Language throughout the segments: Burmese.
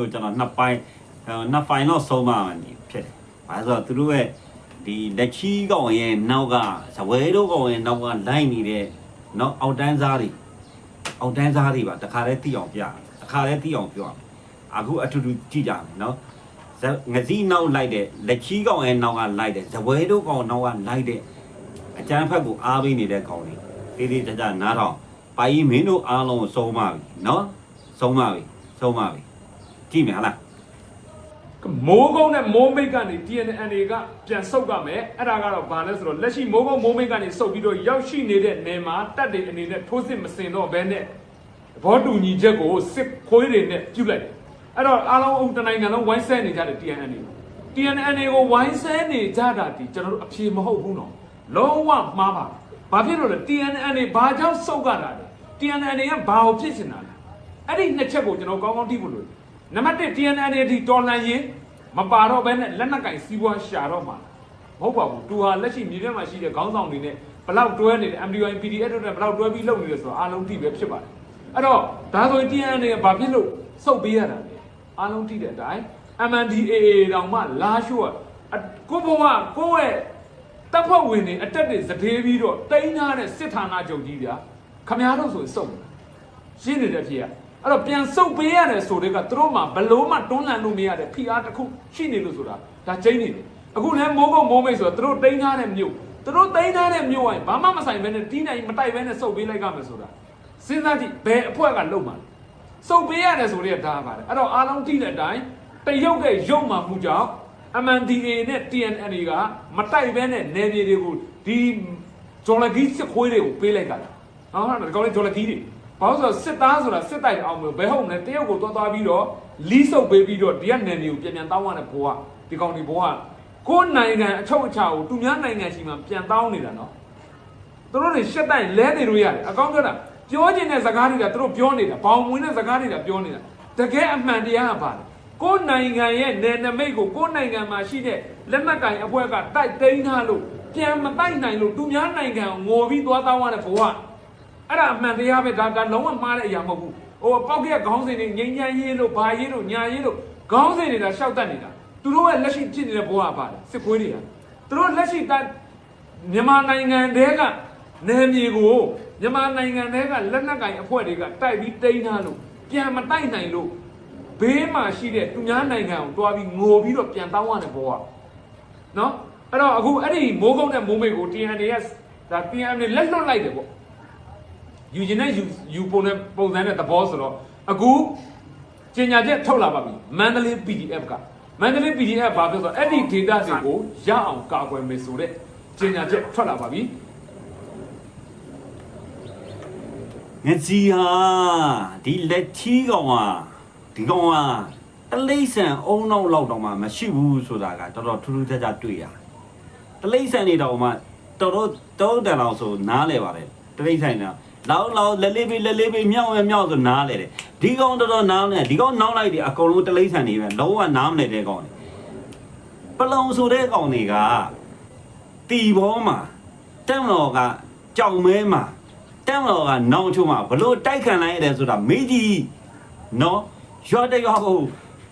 တို့ကျွန်တော်နှစ်ပိုင်းအဲနှစ်ပိုင်းတော့ဆုံးမမှနေဖြစ်တယ်။ဘာလို့လဲဆိုတော့သူတို့ရဲ့ဒီလက်ချီကောင်ရဲ့နောက်ကဇဝဲတို့ကောင်ရဲ့နောက်ကလိုက်နေတဲ့နော်အောက်တန်းစားတွေအောက်တန်းစားတွေပါတခါလဲတိအောင်ပြတခါလဲတိအောင်ပြောအခုအထူးထူးကြည့်ကြမယ်နော်ဇငစီနောက်လိုက်တဲ့လက်ချီကောင်ရဲ့နောက်ကလိုက်တဲ့ဇဝဲတို့ကောင်နောက်ကလိုက်တဲ့အကျန်းဖက်ကိုအားပေးနေတဲ့ကောင်တွေတေးသေးကြကြနားထောင်ပိုင်မင်းတို့အားလုံးကိုဆုံးမပြီနော်ဆုံးမပြီဆုံးမပြီ ကြည့်မယ်ဟလားမိုးကုန်းနဲ့မိုးမိတ်ကနေ TNN တွေကပြန်ဆုတ်ကမယ်အဲ့ဒါကတော့ဘာလဲဆိုတော့လက်ရှိမိုးကုန်းမိုးမိတ်ကနေဆုတ်ပြီးတော့ရောက်ရှိနေတဲ့နေမှာတက်တွေအနေနဲ့ထိုးစစ်မစင်တော့ဘဲနဲ့ဘောတူညီချက်ကိုစစ်ခွေးတွေနဲ့ပြုတ်လိုက်တယ်အဲ့တော့အားလုံးအုပ်တနိုင်ငံလုံးဝိုင်းဆဲနေကြတယ် TNN တွေ TNN တွေကိုဝိုင်းဆဲနေကြတာဒီကျွန်တော်တို့အဖြေမဟုတ်ဘူးနော်လုံးဝမှားပါဘာဖြစ်လို့လဲ TNN တွေဘာကြောင့်ဆုတ်ကြတာလဲ TNN တွေကဘာကိုဖြစ်နေတာလဲအဲ့ဒီနှစ်ချက်ကိုကျွန်တော်ကောင်းကောင်းသိဖို့လိုတယ် နံပါတ်1 TNN တွေဒီတော်လန်ရင်မပါတော့ဘဲနဲ့လက်နက်ကင်စီးပွားရှာတော့မှာမဟုတ်ပါဘူးသူဟာလက်ရှိမြေထဲမှာရှိတဲ့ခေါင်းဆောင်တွေနဲ့ဘလောက်တွဲနေတယ် MDY PDF တို့နဲ့ဘလောက်တွဲပြီးလုပ်နေတယ်ဆိုတော့အားလုံးသိပဲဖြစ်ပါတယ်အဲ့တော့ဒါဆိုရင် TNN တွေကဘာဖြစ်လို့စုပ်ပေးရတာလဲအားလုံးသိတဲ့အတိုင်း MNDAA တောင်မှလာရှို့အကိုဘဝကိုယ့်ရဲ့တပ်ဖွဲ့ဝင်တွေအတက်တွေစတေးပြီးတော့တိန်းထားတဲ့စစ်ဌာနချုပ်ကြီးဗျာခမားတို့ဆိုရင်စုပ်နေတာရှင်းနေတဲ့ဖြစ်ရ အဲ့တော့ပြန်စုပ်ပေးရတယ်ဆိုတဲ့ကသူတို့မှဘလို့မှတွန်းလှန်လို့မရတဲ့ဖိအားတစ်ခုရှိနေလို့ဆိုတာဒါကျိန်းနေတယ်အခုလည်းမိုးကုတ်မိုးမိတ်ဆိုတာသူတို့တိန်းထားတဲ့မြို့သူတို့တိန်းထားတဲ့မြို့ဝိုင်းဘာမှမဆိုင်ဘဲနဲ့တီးနိုင်မတိုက်ဘဲနဲ့စုပ်ပေးလိုက်ကြမယ်ဆိုတာစဉ်းစားကြည့်ဘယ်အဖွဲ့ကလုံမှာလဲစုပ်ပေးရတယ်ဆိုတဲ့ဒါပါတယ်အဲ့တော့အားလုံးတီးတဲ့အတိုင်းတရုတ်ရဲ့ရုပ်မှမှုကြောင့် MNDA နဲ့ TNN ကမတိုက်ဘဲနဲ့နယ်မြေတွေကိုဒီဂျော်လဂီစစ်ခွေးတွေကိုပေးလိုက်ကြတာနော်ဟုတ်တယ်ဒီကောင်လေးဂျော်လဂီတွေ ဘာလို့ဆိုတော့စစ်သားဆိုတာစစ်တိုက်အောင်လို့ဘယ်ဟုတ်မလဲတရုတ်ကိုသွားသွားပြီးတော့လီးဆုပ်ပေးပြီးတော့ဒီကနယ်မျိုးပြန်ပြန်တောင်းရတဲ့ဘိုးကဒီကောင်ဒီဘိုးကကိုယ်နိုင်ငံအချုပ်အခြာကိုသူများနိုင်ငံရှိမှပြန်တောင်းနေတာနော်သူတို့တွေရှက်တိုက်လဲနေလို့ရတယ်အကောင်းပြောတာပြောချင်တဲ့စကားတွေကသူတို့ပြောနေတာဘောင်ဝင်တဲ့စကားတွေကပြောနေတာတကယ်အမှန်တရားကပါလေကိုယ်နိုင်ငံရဲ့နယ်နိမိတ်ကိုကိုယ်နိုင်ငံမှာရှိတဲ့လက်နက်ကင်အဖွဲ့ကတိုက်သိမ်းထားလို့ပြန်မတိုက်နိုင်လို့သူများနိုင်ငံကိုငိုပြီးသွားတောင်းရတဲ့ဘိုးက အဲ့ဒါအမှန်တရားပဲဒါကလုံးဝမှားတဲ့အရာမဟုတ်ဘူးဟိုပောက်ကရခေါင်းစဉ်တွေငိမ့်ညမ်းရေးလို့ဘာရေးလို့ညာရေးလို့ခေါင်းစဉ်တွေဒါရှောက်တတ်နေတာသူတို့ရဲ့လက်ရှိဖြစ်နေတဲ့ဘဝကပါတယ်စစ်ခွေးတွေကသူတို့လက်ရှိတမြန်မာနိုင်ငံတည်းကနယ်မြေကိုမြန်မာနိုင်ငံတည်းကလက်နက်ကင်အဖွဲ့တွေကတိုက်ပြီးတိန်းထားလို့ပြန်မတိုက်နိုင်လို့ဘေးမှာရှိတဲ့သူများနိုင်ငံကိုတွားပြီးငိုပြီးတော့ပြန်တောင်းရတဲ့ဘဝနော်အဲ့တော့အခုအဲ့ဒီမိုးကုန်းနဲ့မိုးမိတ်ကို TNDS ဒါ TND လက်လွတ်လိုက်တယ်ပေါ့ ယူရင်နဲ့ယူယူပုံနဲ့ပုံစံနဲ့သဘောဆိုတော့အခုကျင်ညာချက်ထုတ်လာပါပြီမန္တလေး PDF ကမန္တလေး PDF ဘာပြောဆိုတော့အဲ့ဒီ data တွေကိုရအောင်ကာကွယ်မယ်ဆိုတဲ့ကျင်ညာချက်ထွက်လာပါပြီငစီဟာဒီလက်ချီကောင်ဟာဒီကောင်ဟာတလိမ့်ဆန်အုံနောက်လောက်တော့မှမရှိဘူးဆိုတာကတော်တော်ထူးထူးခြားခြားတွေ့ရတလိမ့်ဆန်နေတော့မှတော်တော်တောတန်အောင်ဆိုနားလဲပါတယ်တလိမ့်ဆန်က လောက်လောက်လက်လေးပေးလက်လေးပေးမြောက်ရမြောက်ဆိုနားလဲတယ်ဒီကောင်တော်တော်နားလဲဒီကောင်နောက်လိုက်တယ်အကုန်လုံးတလိမ့်ဆန်နေပဲလုံးဝနားမလဲတဲ့ကောင်တွေပလုံဆိုတဲ့ကောင်တွေကတီဘောမှာတက်မတော်ကကြောင်မဲမှာတမ်းတော်ကနောင်ချုံမှာဘလို့တိုက်ခံလိုက်ရတယ်ဆိုတာမေးကြည့်နော်ရွာတရွာကို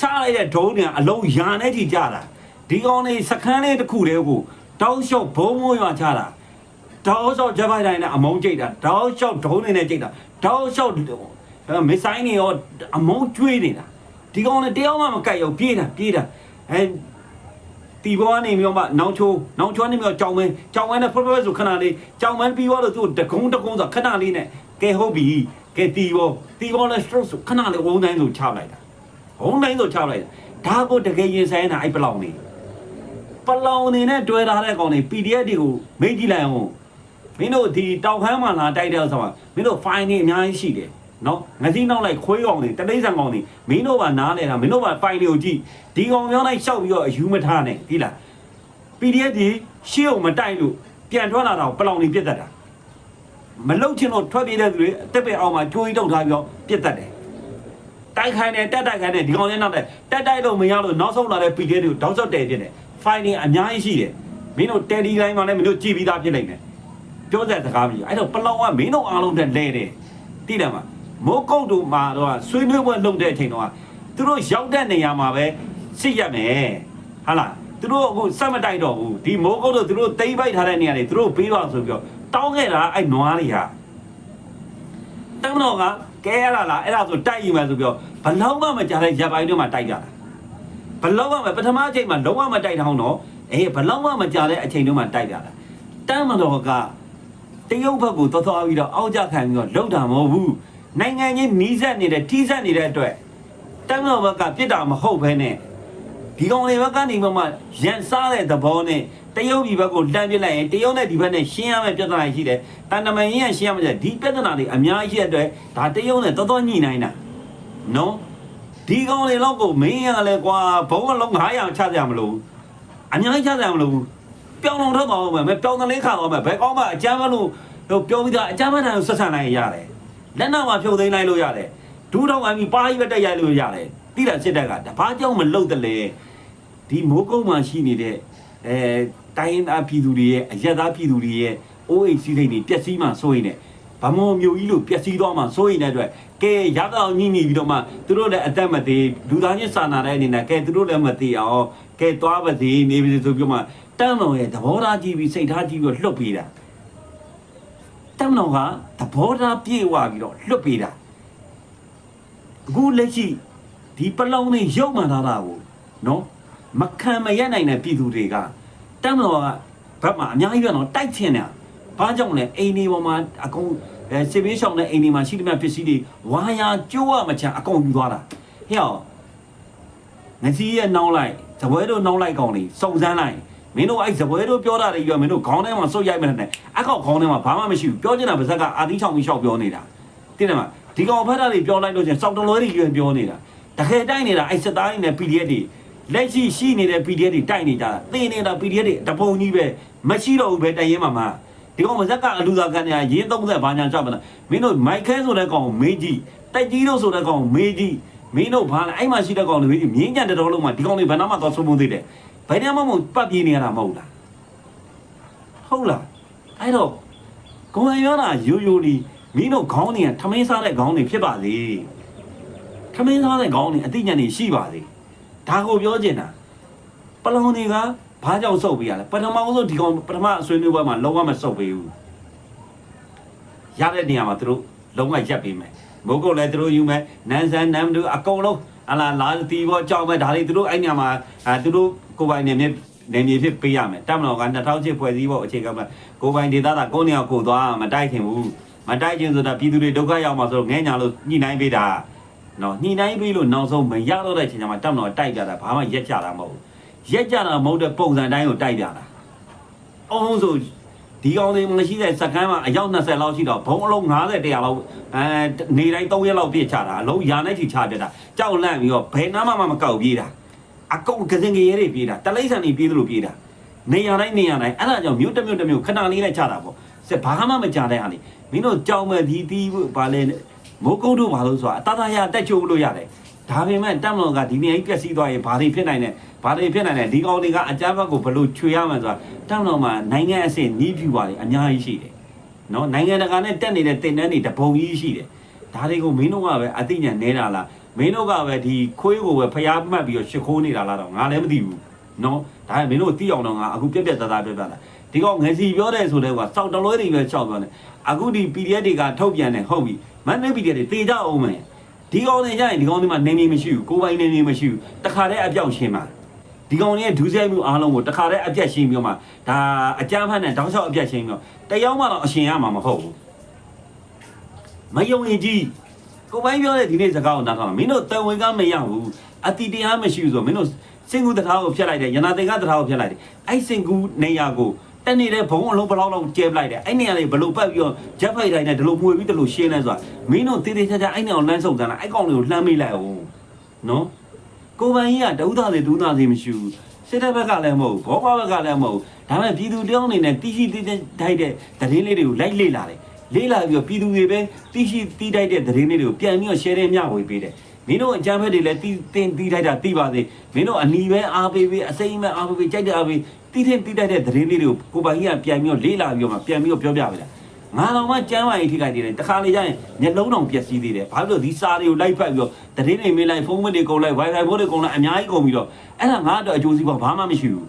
ချလိုက်တဲ့ဒုံးတွေကအလုံးယာနဲ့ထိကြတာဒီကောင်လေးစခန်းလေးတစ်ခုတည်းကိုတောက်လျှောက်ဘုံမိုးရွာချတာ တောက်လျှောက်ဂျပိုင်တိုင်းနဲ့အမုံကျိတ်တာတောက်လျှောက်ဒုံးတွေနဲ့ကျိတ်တာတောက်လျှောက်မစ်ဆိုင်တွေရောအမုံကျွေးနေတာဒီကောင်လေးတယောက်မှမကြိုက်ရောပြေးတာပြေးတာအဲတီဘောကနေပြီးတော့မှနောင်ချိုးနောင်ချိုးနေပြီးတော့ကြောင်မဲကြောင်မဲနဲ့ဖဖဖဆိုခဏလေးကြောင်မဲပြီးတော့သူ့တကုံးတကုံးဆိုခဏလေးနဲ့ကဲဟုတ်ပြီကဲတီဘောတီဘောနဲ့ stroke ဆိုခဏလေးဝုန်းတိုင်းဆိုချလိုက်တာဝုန်းတိုင်းဆိုချလိုက်တာဒါကိုတကယ်ရင်ဆိုင်တာအဲ့ပလောင်နေပလောင်နေနဲ့တွဲထားတဲ့ကောင်တွေ PDF တွေကိုမေ့ကြည့်လိုက်အောင် မင်းတို့ဒီတောက်ခမ်းမှလာတိုက်တဲ့ဆိုမှာမင်းတို့ fine နေအများကြီးရှိတယ်နော်ငစီနောက်လိုက်ခွေးကောင်တွေတတိဆန်ကောင်တွေမင်းတို့ကနားနေတာမင်းတို့က fine တွေကိုကြည့်ဒီကောင်ပြောင်းလိုက်ရှောက်ပြီးတော့အယူမထားနဲ့ဒီလား PDF ဒီရှေ့အောင်မတိုက်လို့ပြန်ထွက်လာတော့ပလောင်နေပြတ်တတ်တာမလုတ်ချင်တော့ထွက်ပြေးတဲ့သူတွေအသက်ပဲအောင်မှာကြိုးကြီးတုတ်ထားပြီးတော့ပြတ်တတ်တယ်တိုက်ခိုင်းတယ်တက်တိုက်ခိုင်းတယ်ဒီကောင်လေးနောက်တက်တက်တိုက်လို့မရလို့နောက်ဆုံးလာတဲ့ PDF တွေကိုတောက်ဆော့တဲပြစ်တယ် fine နေအများကြီးရှိတယ်မင်းတို့ Teddy line မှာလည်းမင်းတို့ကြည်ပြီးသားဖြစ်နိုင်တယ် ပြောတဲ့စကားမရှိအဲ့တော့ပလောင်ကမင်းတို့အားလုံးတက်လဲတယ်တိတယ်မှာမိုးကုတ်တို့မှာတော့ဆွေးနွေးပွဲလုပ်တဲ့အချိန်တော့သူတို့ရောက်တဲ့နေရာမှာပဲစစ်ရက်မယ်ဟာလားသူတို့အခုစက်မတိုက်တော့ဘူးဒီမိုးကုတ်တို့သူတို့တိမ့်ပိုက်ထားတဲ့နေရာတွေသူတို့ပေးပါဆိုပြီးတော့တောင်းခဲ့တာအဲ့နွားတွေဟာတမတော်ကကဲရလာလားအဲ့ဒါဆိုတိုက်ယူမယ်ဆိုပြီးတော့ဘလောက်မှမကြတဲ့ရပ်ပိုင်းတွေမှာတိုက်ကြတာဘလောက်မှမပထမအချိန်မှာလုံးဝမတိုက်ထောင်းတော့အေးဘလောက်မှမကြတဲ့အချိန်တွေမှာတိုက်ကြတာတမတော်ကတ ရုတ်ဘက်ကိုသွားသွားပြီးတော့အောက်ကြခံပြီးတော့လှုပ်တာမဟုတ်ဘူးနိုင်ငံချင်းနီးစပ်နေတဲ့ထိစပ်နေတဲ့အတွက်တမ်းတော်ဘက်ကပြစ်တာမဟုတ်ဘဲနဲ့ဒီကောင်တွေဘက်ကနေမှမှရန်စားတဲ့သဘောနဲ့တရုတ်ပြည်ဘက်ကိုလှမ်းပြလိုက်ရင်တရုတ်နဲ့ဒီဘက်နဲ့ရှင်းရမယ့်ပြဿနာရှိတယ်တန်တမန်ကြီးကရှင်းရမှာဒီပြဿနာတွေအများကြီးရှိတဲ့အတွက်ဒါတရုတ်နဲ့တော်တော်ညှိနိုင်တာနော်ဒီကောင်တွေတော့ကိုမင်းရလဲကွာဘုံအလုံး900ချကြမလို့အများကြီးချကြမလို့ ပြောင်းလုံးထွက်သွားအောင်မယ်ပြောင်းတလေးခါသွားမယ်ဘယ်ကောင်းမှအကြမ်းမလို့ဟိုပြောပြီးသားအကြမ်းမတန်ကိုဆက်ဆံနိုင်ရတယ်လက်နောက်မှာဖြုတ်သိမ်းလိုက်လို့ရတယ်ဒူးတော့အမီပါးကြီးပဲတက်ရိုက်လို့ရတယ်တိတာစစ်တပ်ကတဘာကြောင့်မလုတ်တယ်လေဒီမိုးကုတ်မှာရှိနေတဲ့အဲတိုင်းသားပြည်သူတွေရဲ့အရက်သားပြည်သူတွေရဲ့အိုးအိမ်စီးစိမ်တွေပျက်စီးမှစိုးရင်ねဗမော်မျိုးကြီးလို့ပျက်စီးသွားမှစိုးရင်တဲ့အတွက်ကဲရတော့ညှိနေပြီးတော့မှသူတို့လည်းအသက်မသေးလူသားချင်းစာနာတဲ့အနေနဲ့ကဲသူတို့လည်းမသေးအောင်ကဲသွားပါစေနေပါစေဆိုပြီးမှ တမ်းတော်ရဲ့သဘောထားကြည့်ပြီးစိတ်ထားကြည့်ပြီးတော့လှုပ်ပေးတာတမ်းတော်ကသဘောထားပြေဝပြီးတော့လှုပ်ပေးတာအခုလက်ရှိဒီပလောင်နေရုပ်မှန်ထားတာကိုနော်မခံမရနိုင်တဲ့ပြည်သူတွေကတမ်းတော်ကဘက်မှာအများကြီးပဲနော်တိုက်ချင်တယ်ဘာကြောင့်လဲအိမ်ဒီပေါ်မှာအကုန်အဲစေဘေးရှောင်းတဲ့အိမ်ဒီမှာရှိတဲ့ပစ္စည်းတွေဝါယာကျိုးရမချအကုန်ယူသွားတာဟဲ့အောင်ငစီရဲ့နှောင်းလိုက်ဇပွဲတို့နှောင်းလိုက်ကောင်လေးစုံစမ်းလိုက် မင်းတို့အဲ့ဇပွဲတို့ပြောတာတွေပြောမင်းတို့ခေါင်းထဲမှာစုပ်ရိုက်မနဲ့အကောက်ခေါင်းထဲမှာဘာမှမရှိဘူးပြောချင်တာပါဇက်ကအာတိချောင်းပြီးရှောက်ပြောနေတာသိတယ်မဒီကောင်ဖက်တာတွေပြောလိုက်လို့ချင်းစောက်တလွဲတွေပြောပြောနေတာတကယ်တိုက်နေတာအဲ့စစ်သားတွေနဲ့ PDF တွေလက်ရှိရှိနေတဲ့ PDF တွေတိုက်နေကြတာသိနေတာ PDF တွေတပုံကြီးပဲမရှိတော့ဘူးပဲတိုင်ရင်မှာမှာဒီကောင်ပါဇက်ကအလူသာကန်နေရင်း30ဘာညာချပါလားမင်းတို့မိုက်ခဲဆိုတဲ့ကောင်ကိုမေးကြည့်တိုက်ကြီးတို့ဆိုတဲ့ကောင်ကိုမေးကြည့်မင်းတို့ဘာလဲအဲ့မှာရှိတဲ့ကောင်တွေမြင်းကြံတဲ့တော်လုံးမှာဒီကောင်တွေဘယ်နှမှသွားဆုံးမသေးတယ် ဘယ်နှမှမဟုတ်ပတ်ပြေးနေရတာမဟုတ်လားဟုတ်လားအဲ့တော့ကိုယ်ရောတာရိုးရိုးလေးမင်းတို့ခေါင်းတွေကထမင်းစားတဲ့ခေါင်းတွေဖြစ်ပါလေထမင်းစားတဲ့ခေါင်းတွေအသိဉာဏ်တွေရှိပါလေဒါကိုပြောချင်တာပလောင်တွေကဘာကြောင့်စုပ်ပေးရလဲပထမဆုံးဒီကောင်ပထမအဆွေးနွေးပွဲမှာလုံးဝမစုပ်ပေးဘူးရတဲ့နေရာမှာသူတို့လုံးဝရက်ပေးမယ်မုတ်ကုတ်လည်းသူတို့ယူမယ်နန်းဆန်းနန်းတို့အကုန်လုံး အလားလာတီဘောကြောက်မဲ့ဒါတွေသူတို့အဲ့ညမှာအဲသူတို့ကိုပိုင်နေမြေနေမြေဖြစ်ပေးရမယ်တက်မတော်က2000ဖွဲ့စည်းဖို့အခြေခံမဲ့ကိုပိုင်ဒေသသာကိုနေအောင်ကိုသွားမတိုက်ခင်ဘူးမတိုက်ခင်ဆိုတာပြည်သူတွေဒုက္ခရောက်မှာဆိုတော့ငဲညာလို့ညှိနှိုင်းပေးတာနော်ညှိနှိုင်းပေးလို့နောက်ဆုံးမရတော့တဲ့အချိန်ကျမှတက်မတော်တိုက်ကြတာဘာမှရက်ကြတာမဟုတ်ဘူးရက်ကြတာမဟုတ်တဲ့ပုံစံတိုင်းကိုတိုက်ကြတာအောင်ဆို ဒီကောင်တွေမရှိတဲ့စကမ်းမှာအယောက်20လောက်ရှိတော့ဘုံအလုံး90တရာလောက်အဲနေတိုင်း3ရက်လောက်ပြည့်ချတာအလုံးရာနဲ့ချီချပြတာကြောက်လန့်ပြီးတော့ဘယ်နားမှမကောက်ပြေးတာအကုန်ကစင်ကြီးရဲတွေပြေးတာတလိမ့်ဆန်တွေပြေးသလိုပြေးတာနေရာတိုင်းနေရာတိုင်းအဲ့ဒါကြောင့်မြို့တစ်မြို့တစ်မြို့ခဏလေးနဲ့ချတာပေါ့စက်ဘာမှမကြတဲ့အားလေမင်းတို့ကြောက်မဲ့ဒီတီးဘာလဲမိုးကုတ်တို့ဘာလို့ဆိုတာအတသားရတက်ချိုးလို့ရတယ် ဒါပေမဲ့တက်မလို့ကဒီနေရာကြီးပြက်စီးသွားရင်ဘာတွေဖြစ်နိုင်လဲဘာတွေဖြစ်နိုင်လဲဒီကောင်တွေကအကြမ်းဘက်ကိုဘလို့ချွေရမှန်းဆိုတာတက်မလို့မှာနိုင်ငံအဆင့်နီးပြူပါလေအများကြီးရှိတယ်နော်နိုင်ငံတကာနဲ့တက်နေတဲ့တင်တန်းတွေတပုံကြီးရှိတယ်ဒါတွေကိုမင်းတို့ကပဲအသိဉာဏ်နေတာလားမင်းတို့ကပဲဒီခွေးကိုပဲဖျားမှတ်ပြီးတော့ရှ िख ိုးနေတာလားတော့ငါလည်းမသိဘူးနော်ဒါပေမဲ့မင်းတို့သိအောင်တော့ငါအခုပြက်ပြက်သားသားပြက်ပြက်တာဒီကောင်ငယ်စီပြောတဲ့ဆိုတဲ့ကစောက်တလွဲတွေပဲချောက်ပြောနေအခုဒီ PDF တွေကထုတ်ပြန်နေဟုတ်ပြီမန္တလေး PDF တွေတေကြအောင်မယ် ဒီကောင်တွေကြရင်ဒီကောင်တွေမှာနေနေမရှိဘူးကိုယ်ပိုင်နေနေမရှိဘူးတခါတည်းအပြောက်ရှင်းပါဒီကောင်တွေရဲ့ဒူးဆဲမှုအားလုံးကိုတခါတည်းအပြက်ရှင်းပြီးတော့မှဒါအကြမ်းဖက်နဲ့တောင်းလျှောက်အပြက်ရှင်းပြီးတော့တယောက်မှတော့အရှင်ရမှာမဟုတ်ဘူးမယုံရင်ကြီးကိုပိုင်းပြောတဲ့ဒီနေ့စကားကိုနားထောင်မင်းတို့တန်ဝင်ကမရဘူးအတိတရားမရှိဘူးဆိုမင်းတို့စင်ကူတထားကိုဖျက်လိုက်တယ်ရနာတင်ကတထားကိုဖျက်လိုက်တယ်အဲ့စင်ကူနေရာကို တက်နေတဲ့ဘုံအလုံးဘလောက်လောက်ကျဲပလိုက်တယ်အဲ့နေရာလေးဘလို့ပတ်ပြီးတော့ဂျက်ဖိုက်တိုင်းနဲ့ဒီလိုမှွေပြီးဒီလိုရှင်းလဲဆိုတာမင်းတို့တေးသေးချာချာအဲ့နေအောင်လမ်းဆုံးကြလားအဲ့ကောင်လေးကိုလှမ်းမိလိုက်အောင်နော်ကိုပိုင်ကြီးကတဦးသားစီဒူးသားစီမရှိဘူးစစ်တပ်ဘက်ကလည်းမဟုတ်ဘောဘဘက်ကလည်းမဟုတ်ဒါပေမဲ့ပြည်သူတယောက်အနေနဲ့တီးရှိတီးတိုက်တဲ့တရင်လေးတွေကိုလိုက်လေ့လာတယ်လေးလာပြီးတော့ပြည်သူတွေပဲတီးရှိတီးတိုက်တဲ့သတင်းလေးတွေကိုပြန်ပြီးတော့ share မျှဝေပေးတယ် မင်းတို့အကြမ်းဖက်တွေလည်းတီးတင်တီးတိုက်တာတီးပါစေမင်းတို့အနီပဲအားပေးပေးအစိမ်းပဲအားပေးပေးကြိုက်တဲ့အားပေးတီးတင်တီးတိုက်တဲ့သတင်းလေးတွေကိုကိုပိုင်ကြီးကပြန်ပြီးတော့လေးလာပြီးတော့မှပြန်ပြီးတော့ပြောပြပေးတာမငါတော့မှကြမ်းပါရင်ထိခိုက်သေးတယ်တခါလေကျရင်မျက်လုံးတောင်ပျက်စီးသေးတယ်ဘာလို့လဲဒီစားတွေကိုလိုက်ဖက်ပြီးတော့တရင်တွေမေးလိုက်ဖုန်းမတွေကုန်လိုက် wifi ဘိုးတွေကုန်လိုက်အများကြီးကုန်ပြီးတော့အဲ့ဒါငါတော့အကျိုးစီးပွားဘာမှမရှိဘူး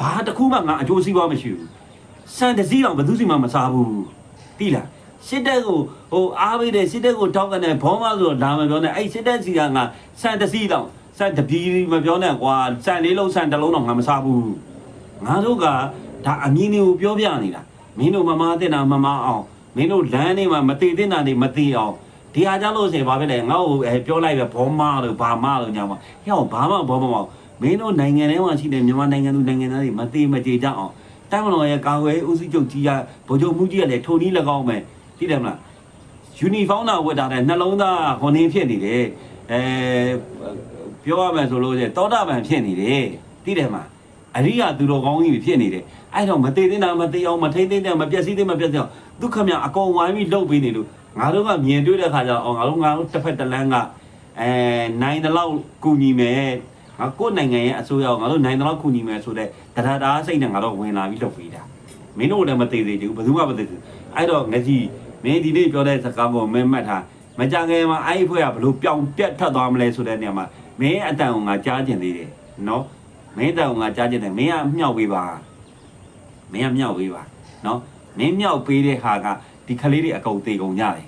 ဘာတစ်ခုမှငါအကျိုးစီးပွားမရှိဘူးစံတစည်းတော့ဘယ်သူစီမှမစားဘူးတိလား စစ်တပ်ကိုဟိုအားပေးတယ်စစ်တပ်ကိုတောက်ကနေဘောမဆိုတော့ဒါမပြောနဲ့အဲ့စစ်တပ်စီကငါစံတစည်းတော့စံတပီးမပြောနဲ့ကွာစံလေးလုံးစံတစ်လုံးတော့ငါမစားဘူးငါတို့ကဒါအမြင်တွေကိုပြောပြနေတာမင်းတို့မမတင်တာမမအောင်မင်းတို့လမ်းနေမှာမတည်တင်တာနေမတည်အောင်ဒီအားကြောင့်လို့ဆိုရင်ဘာဖြစ်လဲငါ့ကိုအဲပြောလိုက်ပဲဘောမလို့ဘာမလို့ညာမဟဲ့ဘာမှဘောမမအောင်မင်းတို့နိုင်ငံထဲမှာရှိတဲ့မြန်မာနိုင်ငံသူနိုင်ငံသားတွေမတည်မကြေကြအောင်တိုင်းမတော်ရဲ့ကာကွယ်ဦးစီးချုပ်ကြီးကဗိုလ်ချုပ်မှုကြီးကလည်းထုံနီး၎င်းမယ် သိတယ်မလားယူနီဖောင်းတာဝတ်တာတဲ့နှလုံးသားဟွန်နေဖြစ်နေတယ်အဲပြောရမယ်ဆိုလို့ရှိရင်တောတာပန်ဖြစ်နေတယ်သိတယ်မလားအရိယာသူတော်ကောင်းကြီးဖြစ်နေတယ်အဲ့တော့မသေးသေးတာမသေးအောင်မထိမ့်သိမ့်တဲ့မပြက်စီးသေးမပြက်စီးအောင်ဒုက္ခမြအကုန်ဝိုင်းပြီးလှုပ်ပေးနေလို့ငါတို့ကမြင်တွေ့တဲ့ခါကျတော့ငါတို့ငါတို့တစ်ဖက်တစ်လမ်းကအဲနိုင်တဲ့လောက်ကူညီမယ်ငါကိုယ့်နိုင်ငံရဲ့အစိုးရကိုငါတို့နိုင်တဲ့လောက်ကူညီမယ်ဆိုတဲ့တရားတာစိတ်နဲ့ငါတို့ဝင်လာပြီးလှုပ်ပေးတာမင်းတို့လည်းမသေးသေးဘူးဘယ်သူမှမသေးဘူးအဲ့တော့ငကြီး မင်းဒီနေ့ပြောတဲ့စကားပေါ်မင်းမှတ်ထားမကြငယ်မှာအဲ့ဒီဖွဲ့ကဘလို့ပြောင်းပြတ်ထွက်သွားမလဲဆိုတဲ့နေရာမှာမင်းအတန်ကိုငါကြားကျင်သေးတယ်နော်မင်းတောင်ငါကြားချင်တယ်မင်းကမြောက်ပေးပါမင်းကမြောက်ပေးပါနော်မင်းမြောက်ပေးတဲ့ဟာကဒီကလေးတွေအကုန်သေးကုန်ကြတယ်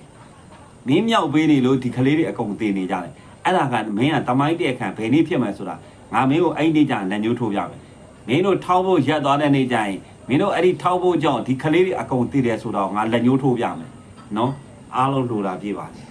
မင်းမြောက်ပေးနေလို့ဒီကလေးတွေအကုန်သေးနေကြတယ်အဲ့ဒါကမင်းကတမိုင်းတဲ့အခါဘယ်နည်းဖြစ်မှာဆိုတာငါမင်းကိုအဲ့ဒီကြလက်ညှိုးထိုးပြမယ်မင်းတို့ထောက်ဖို့ရက်သွားတဲ့နေ့ကျရင်မင်းတို့အဲ့ဒီထောက်ဖို့ကြောင့်ဒီကလေးတွေအကုန်သေးတယ်ဆိုတော့ငါလက်ညှိုးထိုးပြမယ် နော်အားလုံးလိုတာပြပါစေ